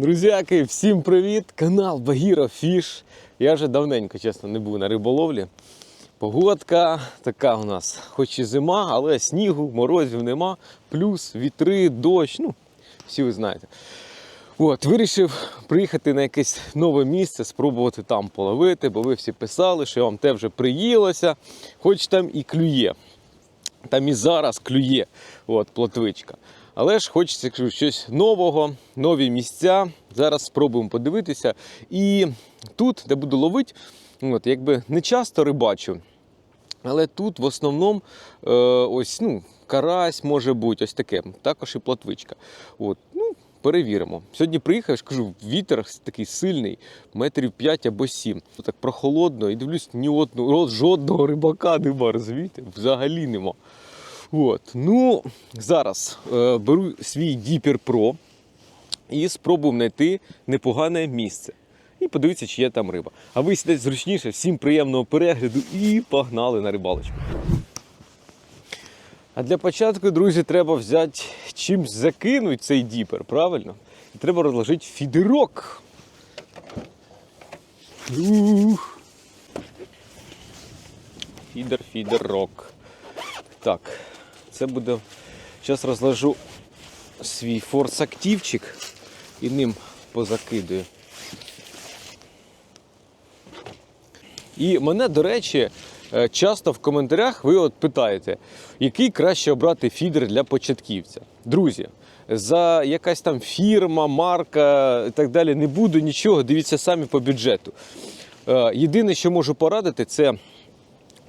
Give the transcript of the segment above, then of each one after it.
Друзяки, всім привіт! Канал Багіра Фіш. Я вже давненько, чесно, не був на риболовлі. Погодка така у нас, хоч і зима, але снігу, морозів нема, плюс вітри, дощ. Ну, всі ви знаєте. От, вирішив приїхати на якесь нове місце, спробувати там половити, бо ви всі писали, що вам те вже приїлося, хоч там і клює. Там і зараз клює от, плотвичка. Але ж хочеться щось нового, нові місця. Зараз спробуємо подивитися. І тут, де буду ловити, от, якби не часто рибачу. Але тут в основному е, ось, ну, карась може бути, ось таке, також і плотвичка. От, ну, перевіримо. Сьогодні приїхав, я кажу, вітер такий сильний, метрів 5 або 7. Так прохолодно, і дивлюсь, ні одного, жодного рибака нема, розумієте? Взагалі нема. От, ну, зараз е, беру свій Діпер Pro і спробуємо знайти непогане місце. І подивитися, чи є там риба. А ви сідайте зручніше, всім приємного перегляду і погнали на рибалочку. А для початку, друзі, треба взяти чимсь закинути цей діпер, правильно? І треба розложити фідерок. Ух. Фідер, фідерок. Так, це буде. Зараз розложу свій форс активчик і ним позакидую. І мене, до речі, е, часто в коментарях ви от питаєте, який краще обрати фідер для початківця. Друзі, за якась там фірма, марка і так далі не буду нічого, дивіться самі по бюджету. Е, Єдине, що можу порадити, це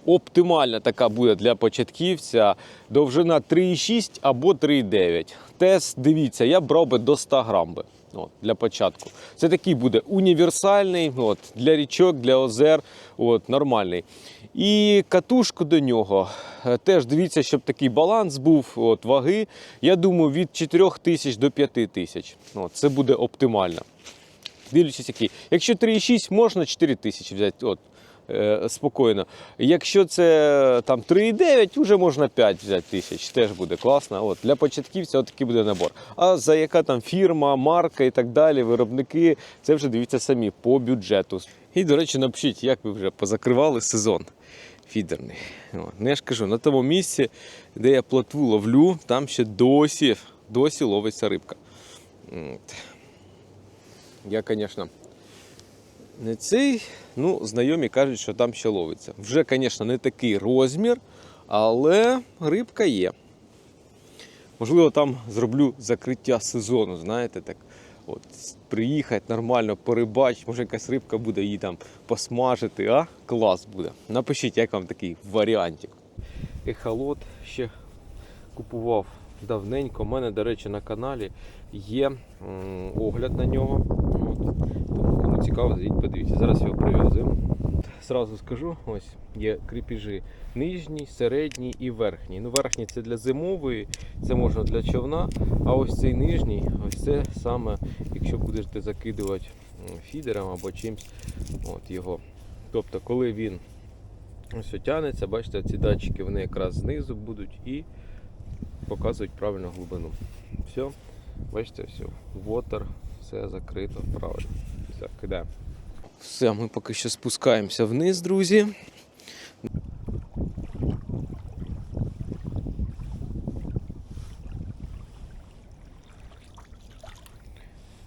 оптимальна така буде для початківця довжина 3,6 або 3,9. Тест, дивіться, я брав би до 100 грам би. От, для початку. Це такий буде універсальний от, для річок, для озер, от, нормальний. І катушку до нього. е, Теж дивіться, щоб такий баланс був от, ваги. Я думаю, від 4 тисяч до 5 тисяч. Це буде оптимально. Дивлячись, який. Якщо 3,6, можна 4 тисячі взяти. Спокійно. Якщо це там 3,9, вже можна 5 взяти тисяч, теж буде класно. От, для такий буде набор. А за яка там фірма, марка і так далі, виробники, це вже дивіться самі по бюджету. І, до речі, напишіть, як ви вже позакривали сезон фідерний. Ну, ж кажу, на тому місці, де я плотву ловлю, там ще досі, досі ловиться рибка. Я, звісно, цей, ну, знайомі кажуть, що там ще ловиться. Вже, звісно, не такий розмір, але рибка є. Можливо, там зроблю закриття сезону, знаєте, так. От, приїхати нормально, порибачити, може якась рибка буде її там посмажити, а клас буде. Напишіть, як вам такий варіантик. Ехолот ще купував давненько. У мене, до речі, на каналі є огляд на нього. Цікаво, зайдіть, подивіться. Зараз його прив'язуємо. Зразу скажу, ось є кріпіжі нижній, середній і верхній. Ну, верхній це для зимової, це можна для човна. А ось цей нижній, ось це саме, якщо будете закидувати фідером або чимось от його. Тобто, коли він ось тягнеться, бачите, ці датчики вони якраз знизу будуть і показують правильну глибину. Все, бачите, все, вотер, все закрито правильно. Все, кидаємо. Все, ми поки що спускаємося вниз, друзі.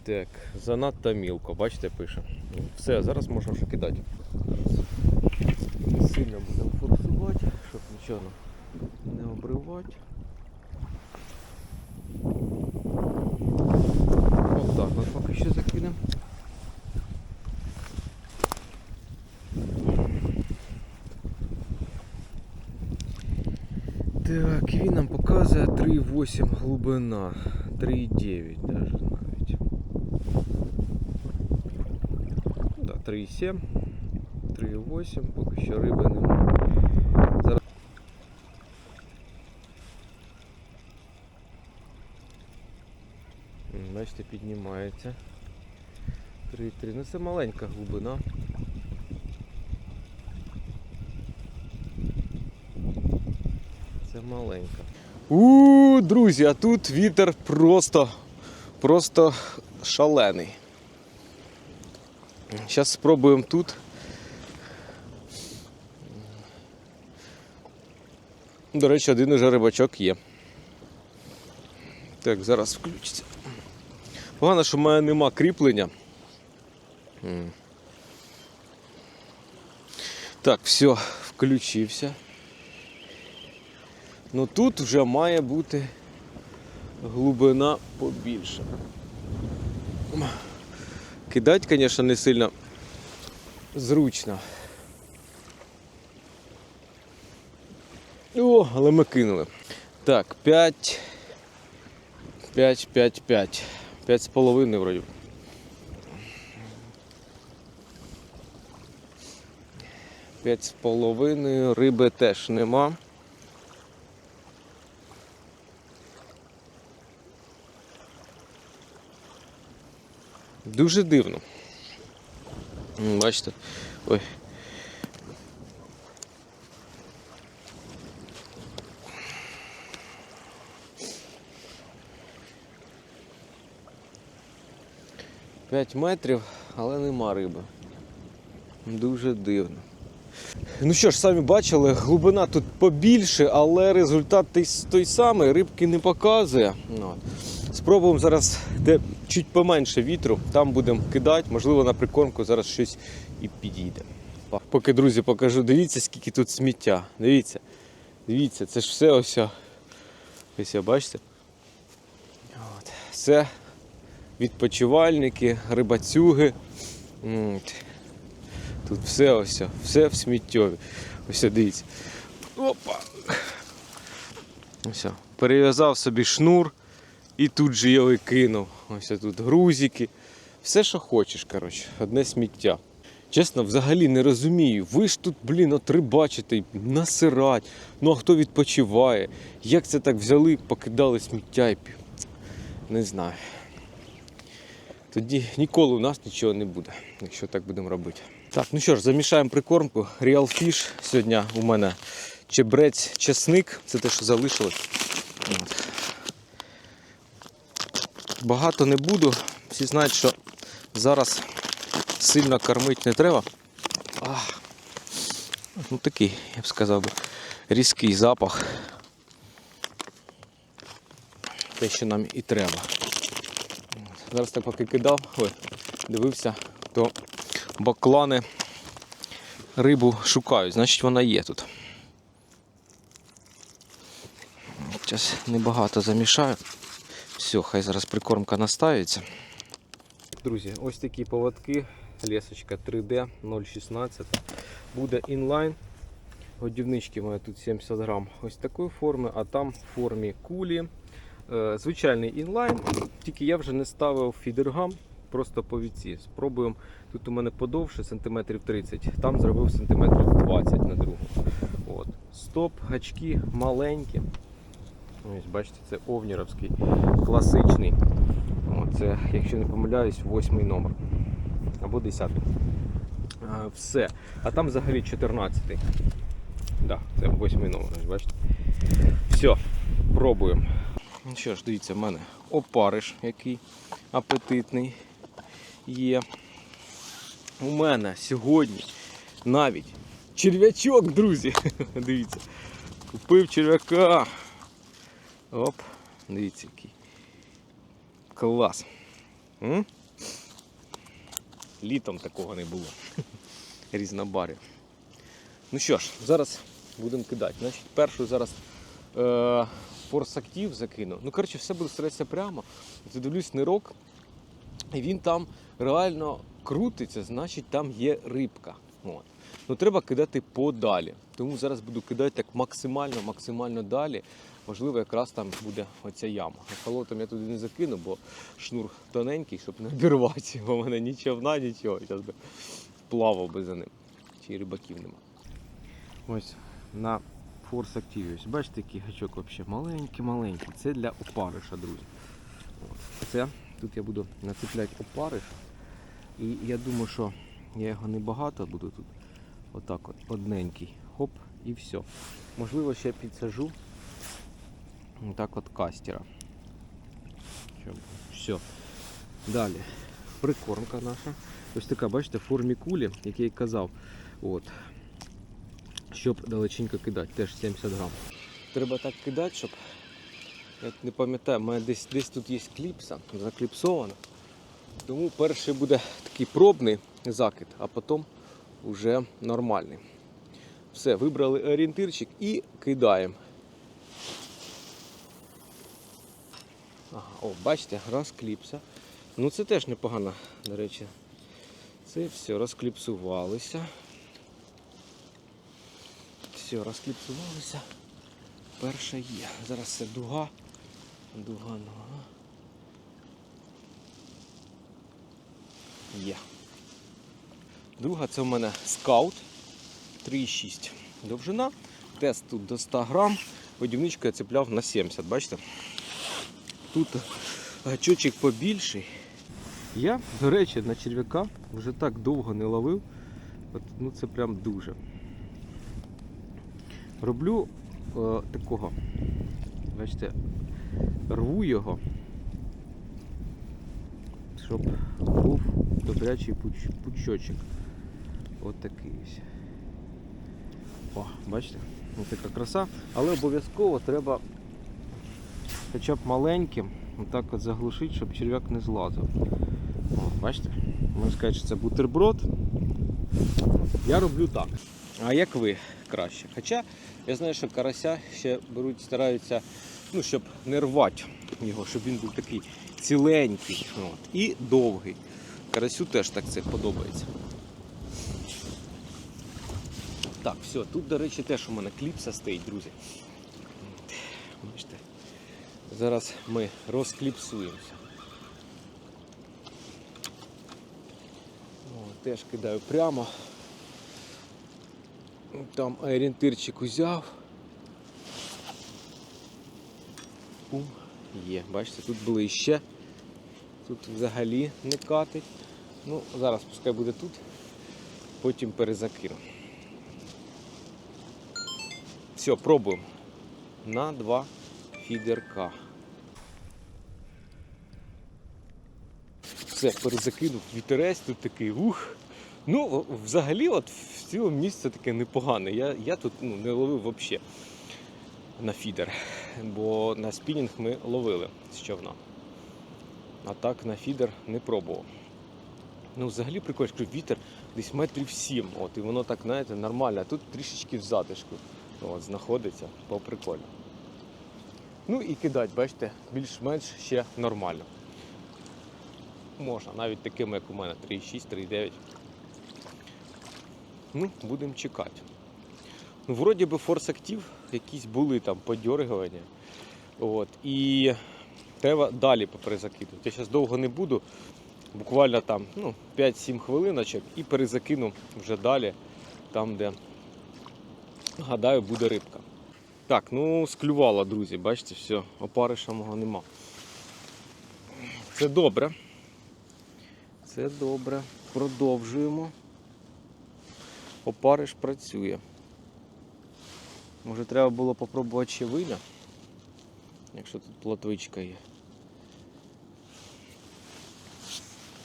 Так, занадто мілко, бачите, пише. Все, зараз можна вже кидати. Не Сильно будемо форсувати, щоб нічого не обривати. Отак ми поки що закинемо. Так, він нам показує 3,8 глибина, 3,9 даже навіть. Да, 3,7, 3,8, поки що риби немає. Зараз... Бачите, піднімається. 3,3. Ну це маленька глибина. Це маленька. У, друзі, а тут вітер просто, просто шалений. Зараз спробуємо тут. До речі, один уже рибачок є. Так, зараз включиться. Погано, що в мене нема кріплення. Так, все, включився. Ну тут вже має бути глибина побільше. Кидать, звісно, не сильно зручно. О, але ми кинули. Так, 5. 5, 5, 5. 5 з половиною вроді. П'ять з половиною, риби теж нема. Дуже дивно. Бачите? Ой. П'ять метрів, але нема риби. Дуже дивно. Ну що ж, самі бачили, глибина тут побільше, але результат той, той самий, рибки не показує. Ну. Спробуємо зараз, де чуть поменше вітру, там будемо кидати, можливо, на прикормку зараз щось і підійде. Поки, друзі, покажу, дивіться, скільки тут сміття. Дивіться, дивіться, це ж все ось. Ось, бачите? От. Все відпочивальники, рибацюги. Тут все ось, все в сміттєві. Ось дивіться. Опа. О, перев'язав собі шнур і тут же його і кинув. Ось тут грузики. Все, що хочеш, коротше, одне сміття. Чесно, взагалі не розумію. Ви ж тут, блін, от рибачите, насирать. Ну а хто відпочиває? Як це так взяли, покидали сміття і? Не знаю. Тоді ніколи у нас нічого не буде, якщо так будемо робити. Так, ну що ж, замішаємо прикормку. Real Fish. Сьогодні у мене чебрець, чесник. Це те, що залишилось. Багато не буду. Всі знають, що зараз сильно кормити не треба. Ах. Ну такий, я б сказав би, різкий запах. Те, що нам і треба. Зараз так поки кидав, ой, дивився, то баклани рибу шукають, значить вона є тут. Зараз небагато замішаю. Все, хай зараз прикормка настаюється. Друзі, ось такі поводки. Лесочка 3D 0,16. Буде інлайн. Годівнички має тут 70 грам ось такої форми, а там в формі кулі. Е, Звичайний інлайн, тільки я вже не ставив фідергам, просто по віці. Спробуємо. Тут у мене подовше, сантиметрів 30, там зробив сантиметрів 20 на другу. От. Стоп, гачки маленькі. Ось, бачите, це овніровський, класичний. Це, якщо не помиляюсь, восьмий номер. Або 10. А, все. А там взагалі 14. Так, да, це восьмий номер, бачите. Все, пробуємо. Ну що ж, дивіться, в мене опариш, який апетитний є. У мене сьогодні навіть черв'ячок, друзі. Дивіться. Купив черв'яка. Оп, дивіться який. Клас. М? Літом такого не було. Різнобарів. Ну що ж, зараз будемо кидати. Значить, першу зараз е, форс актив закину. Ну, коротше, все буде старатися прямо. От дивлюсь нирок, і він там реально крутиться, значить там є рибка. От. Ну треба кидати подалі. Тому зараз буду кидати так максимально, максимально далі. Можливо, якраз там буде оця яма. Ехолотом я туди не закину, бо шнур тоненький, щоб не обірвати. Бо в мене ні човна, нічого. Зараз би плавав би за ним. Чи рибаків нема. Ось на форс активі. Бачите, який гачок взагалі маленький-маленький. Це для опариша, друзі. От. Це тут я буду нацепляти опариш. І я думаю, що я його не багато буду тут. Отак от, одненький. Хоп, і все. Можливо, ще підсажу. Так от кастера. Все. Далі. Прикормка наша. Ось така, бачите, в формі кулі, як я й казав. От. Щоб далеченько кидати, теж 70 грам. Треба так кидати, щоб. Я не пам'ятаю, у мене десь, десь тут є кліпса, закліпсована. Тому перший буде такий пробний закид, а потім вже нормальний. Все, вибрали орієнтирчик і кидаємо. Ага, о, бачите, розкліпса. Ну це теж непогано, до речі. Це все, розкліпсувалися. Все, розкліпсувалися. Перша є. Зараз це дуга. Дуга, нога. Є. Друга це в мене скаут 3,6 довжина. Тест тут до 100 грам. Водівничку я цепляв на 70, бачите? Тут гачочок побільший. Я, до речі, на черв'яка вже так довго не ловив. От, ну це прям дуже. Роблю е, такого. Бачите, рву його, щоб був добрячий пуч, пучочок. От такий ось. О, бачите? Ось така краса. Але обов'язково треба хоча б маленьким отак от заглушити, щоб черв'як не злазив. О, бачите? Можна сказати, що це бутерброд. Я роблю так. А як ви краще? Хоча я знаю, що карася ще беруть, стараються, ну, щоб не рвати його, щоб він був такий ціленький от, і довгий. Карасю теж так це подобається. Так, все, тут, до речі, теж у мене кліпса стоїть, друзі. Бачите? Зараз ми розкліпсуємося. О, теж кидаю прямо. Там орієнтирчик узяв. Пум. Є, бачите, тут ближче. Тут взагалі не катить. Ну, зараз пускай буде тут, потім перезакину. Все, пробуємо. На два фідерка. Все, перезакинув вітерець, тут такий ух. Ну, взагалі, от в цілому місце таке непогане. Я, я тут ну, не ловив взагалі на фідер, бо на спінінг ми ловили з човна. А так на фідер не пробував. Ну, взагалі прикольно, що вітер десь метрів сім, от, і воно так, знаєте, нормально, а тут трішечки в затишку от, знаходиться, поприкольно. Ну і кидати, бачите, більш-менш ще нормально. Можна, навіть такими, як у мене, 3,6, 3,9. Ну, будемо чекати. Ну, вроді би форс актив, якісь були там подьоргування. От, і треба далі поперезакидувати. Я зараз довго не буду, буквально там ну, 5-7 хвилиночок і перезакину вже далі, там, де, гадаю, буде рибка. Так, ну склювала, друзі, бачите, все, опариша мого нема. Це добре. Це добре. Продовжуємо. Опариш працює. Може треба було попробувати ще виля, якщо тут плотвичка є.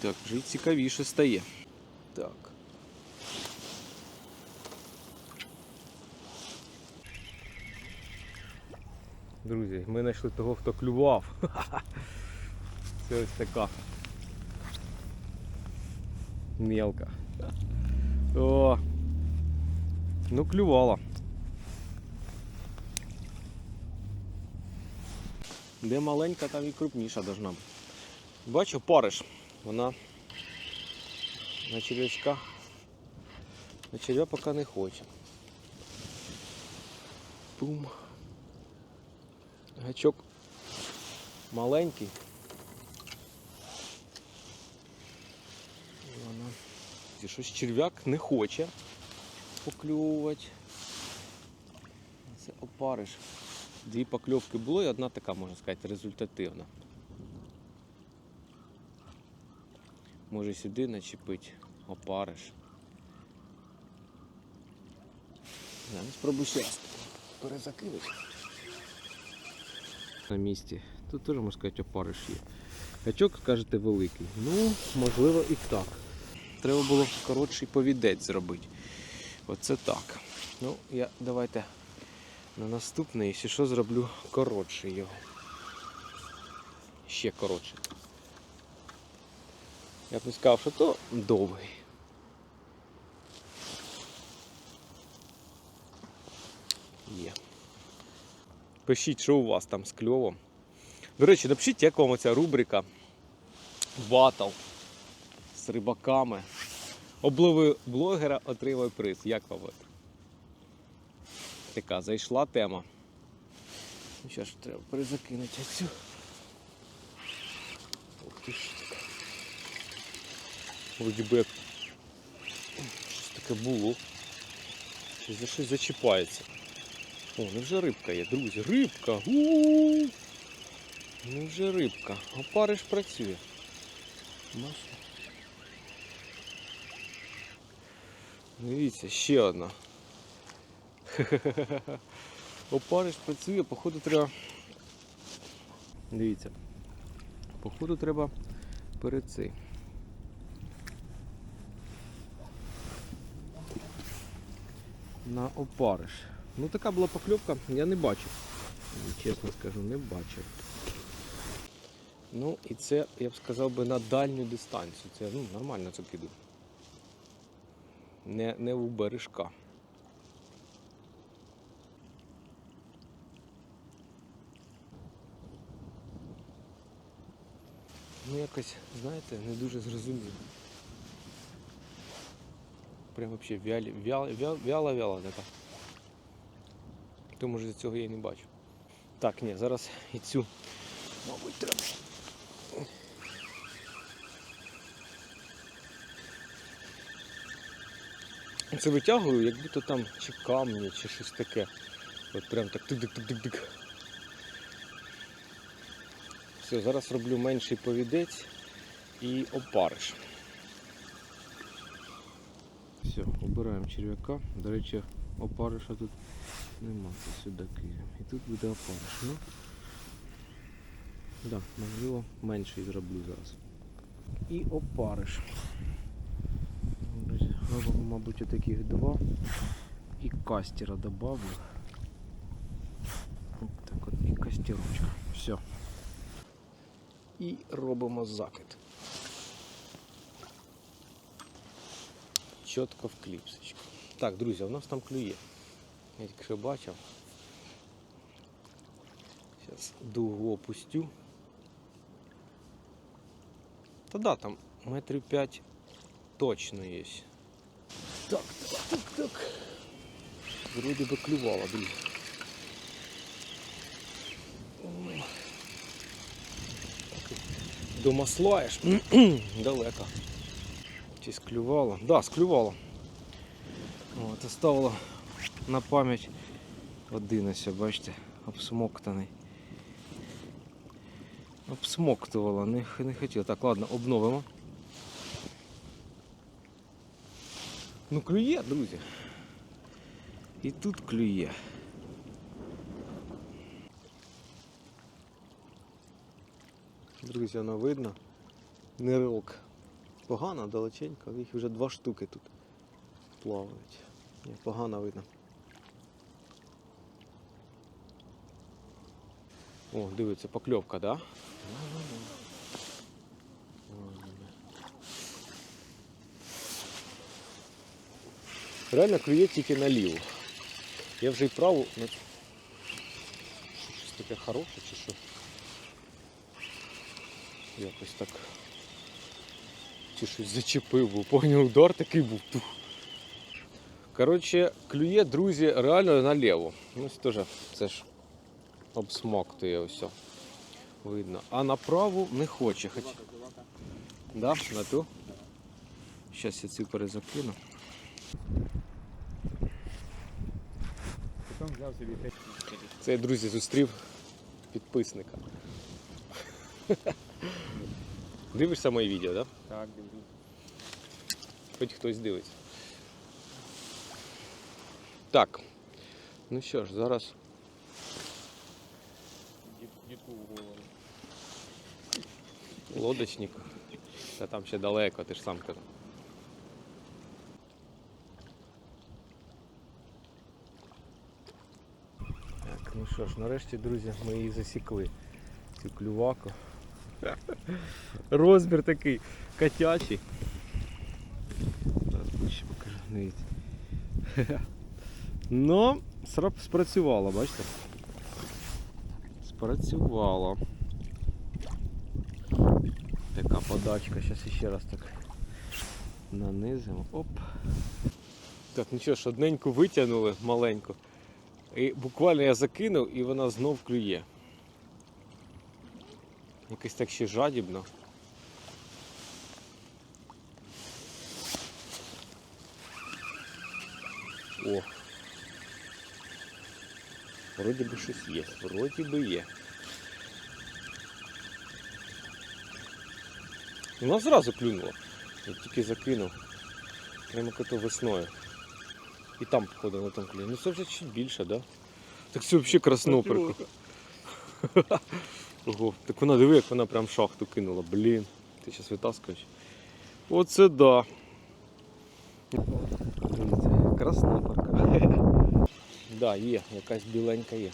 Так, вже цікавіше стає. Так. Друзі, ми знайшли того, хто клював. Це ось така. Мелка. О! Ну клювала. Де маленька, там і крупніша должна бути. Бачу, париш. Вона на черв'ячка. На черв'я поки не хоче. Пум. Гачок маленький. Вона щось черв'як не хоче покльовувати. Це опариш. Дві покльовки було і одна така, можна сказати, результативна. Може сюди начепити опариш. Не спробую ще раз перезакинути. На місці. Тут теж можна сказати опариш є. Гачок, скажете, великий. Ну, можливо, і так. Треба було коротший повідець зробити. Оце так. Ну, я давайте на наступний, якщо що, зроблю коротший його. Ще коротше. Я б не сказав, що то довгий. Є. Пишіть, що у вас там з кльовом. До речі, напишіть, як вам оця рубрика Батл з рибаками. Облови блогера отримай приз. Як вам це? Така зайшла тема. Ну що ж, треба перезакинути цю. Вроді би як щось таке було. Щось за щось зачіпається. О, ну вже рибка є, друзі. Рибка! У-у-у! Ну вже рибка. Опариш працює. Дивіться, ще одна. Опариш працює, походу треба. Дивіться. Походу треба перед. На опариш. Ну така була покльовка, я не бачив. Чесно скажу, не бачив. Ну і це, я б сказав би, на дальню дистанцію. Це ну, нормально це киду. Не, не у бережка. Ну якось, знаєте, не дуже зрозуміло. Прям взагалі вялі, вяла, вяла, вяла, вяла така. То може цього я не бачу. Так, ні, зараз і цю, мабуть, треба. Це витягую, як будто там чи камні, чи щось таке. От прям так тик-тик-тик-тик-тик. Все, зараз роблю менший повідець і опариш. Все, обираємо черв'яка. До речі, опариша тут нема, це сюди кинемо. І тут буде опариш. Ну, да, можливо, менший зроблю зараз. І опариш. Мабуть, таких два. І кастера добавлю. Так от і кастерочка. Все. І робимо закид. Чітко в кліпсочку. Так, друзі, у нас там клює. Я тільки що бачив. Зараз дугу опустю. Та да, там метрів п'ять точно є. Так, так, так, так. Вроді би клювала, друзі. Ой. До масла аж далеко. Чи склювала? Так, да, склювала. От, оставила на пам'ять один ось, бачите, обсмоктаний. Обсмоктувала, не, не хотіла. Так, ладно, обновимо. Ну клює, друзі. І тут клює. Друзі, воно видно. Нирок. Погано, далеченько, їх вже два штуки тут плавають. Погано видно. О, дивіться, покльовка, да? Реально клює тільки наліво. Я вже і праву. ну, Щось таке хороше чи що? Якось так. Чи щось зачепив, був, поняв, удар такий був. Тух. Коротше, клює, друзі, реально наліво. Ну, Ось теж це ж обсмоктує ось. Видно. А направо не хоче. Хоч... Да, на ту. Зараз я цю перезакину. Це я, друзі, зустрів підписника. Дивишся мої відео, так? Да? Так, дивлюсь. Хоч хтось дивиться. Так. Ну що ж, зараз Дідку в голову. Лодочник. Та там ще далеко, ти ж сам казав. Так, ну що ж, нарешті, друзі, ми її засікли. Цю клюваку. Розмір такий котячий. Зараз ближче покажу, дивіться. Ну, спрацювало, бачите? Спрацювало. Така подачка, зараз ще раз так нанизимо. Оп. Так, ну що ж, одненьку витягнули маленьку. І буквально я закинув і вона знов клює. Якось так ще жадібно. О. Вроді би щось є. Вроді би є. Вона зразу клюнула. Я тільки закинув. Прямо като весною. І там, походу, на там клює. Ну це вже чуть більше, да? Так це взагалі красноперка. Ого, так вона диви, як вона прям шахту кинула. Блін. Ти зараз витаскуєш. Оце да. Дивіться, красноперка. Да, є, якась біленька є.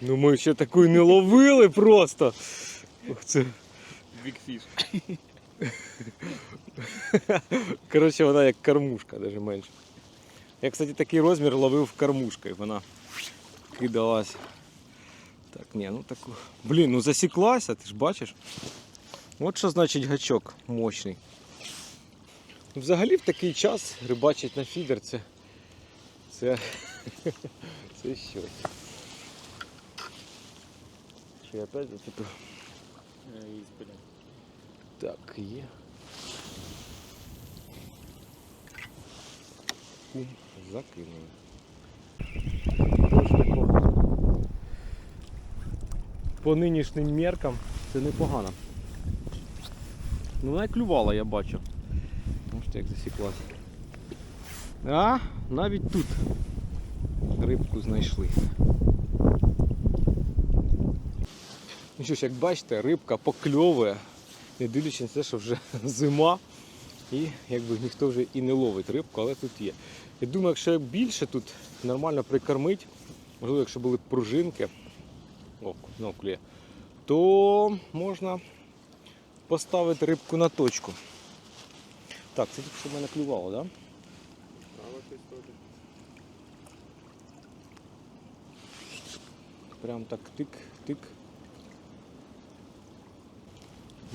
Ну ми ще такої не ловили просто. Це. Бікфіш. Коротше, вона як кормушка, навіть менше. Я, кстати, такий розмір ловив кормушкою. Вона кидалась. Так, ні, ну таку. Блін, ну засіклася, ти ж бачиш? От що значить гачок мощний. Взагалі в такий час рибачить на фідер це. Це. Це щось. Що я опять зацепив? Так, є. Закинули. По нинішнім меркам це непогано. Ну вона клювала, я бачу. Можете як засіклася. А, навіть тут рибку знайшли. Ну що ж, як бачите, рибка покльовує, не дивлячись на те, що вже зима. І якби ніхто вже і не ловить рибку, але тут є. Я думаю, якщо більше тут нормально прикормить, можливо, якщо були пружинки, о, знову клює, то можна поставити рибку на точку. Так, це тільки що в мене клювало, так? Да? Прям так тик-тик.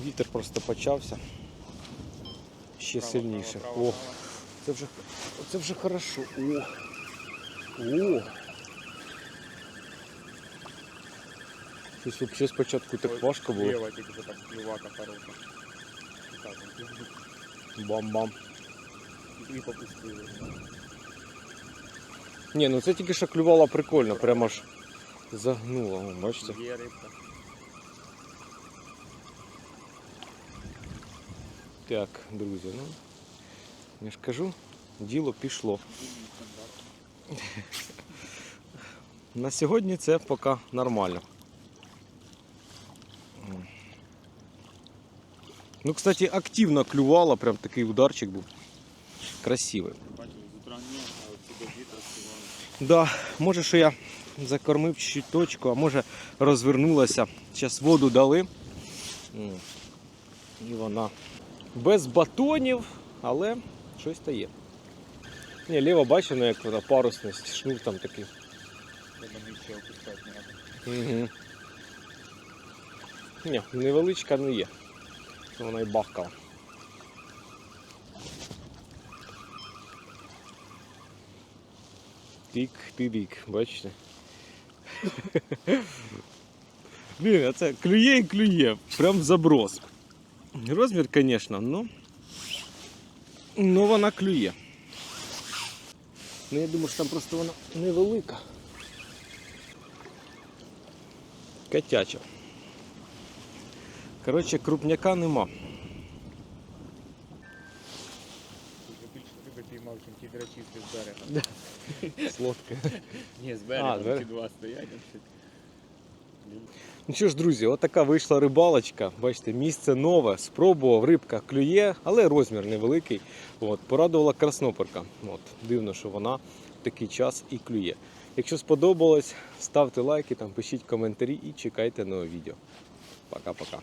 Вітер просто почався. Ще сильніше. О, це вже, це вже хорошо. О. О. Щось взагалі спочатку так важко було. Лева тільки що там клювака хороша. Бам-бам. І попустили. Ні, ну це тільки що клювало прикольно, прямо ж загнуло, О, бачите? Є рибка. Так, друзі, ну я ж кажу, діло пішло. На сьогодні це поки нормально. Ну, кстати, активно клювало, прям такий ударчик був. Красивий. Співали. Да, може, що я закормив чуть точку, а може розвернулася. Зараз воду дали. І вона без батонів, але щось та є. Ні, ліво бачено, як вона парусність, шнур там такий. Треба нижче опускати. Угу. Ні, невеличка не є. Вона і бахкала. Тік, тик бачите? Блін, а це клює і клює. Прям в заброс. Розмір, звісно, ну. Ну вона клює. Ну я думаю, що там просто вона невелика. Котяча. Коротше, крупняка нема. Більше риби піймав, чим ті драчівки з берега. Слодка. Ні, з А, берега з берега. ті два стоять. Ну що ж, друзі, отака вийшла рибалочка. Бачите, місце нове, спробував, рибка клює, але розмір невеликий. От, порадувала красноперка. От, дивно, що вона в такий час і клює. Якщо сподобалось, ставте лайки, там, пишіть коментарі і чекайте нове відео. Пока-пока.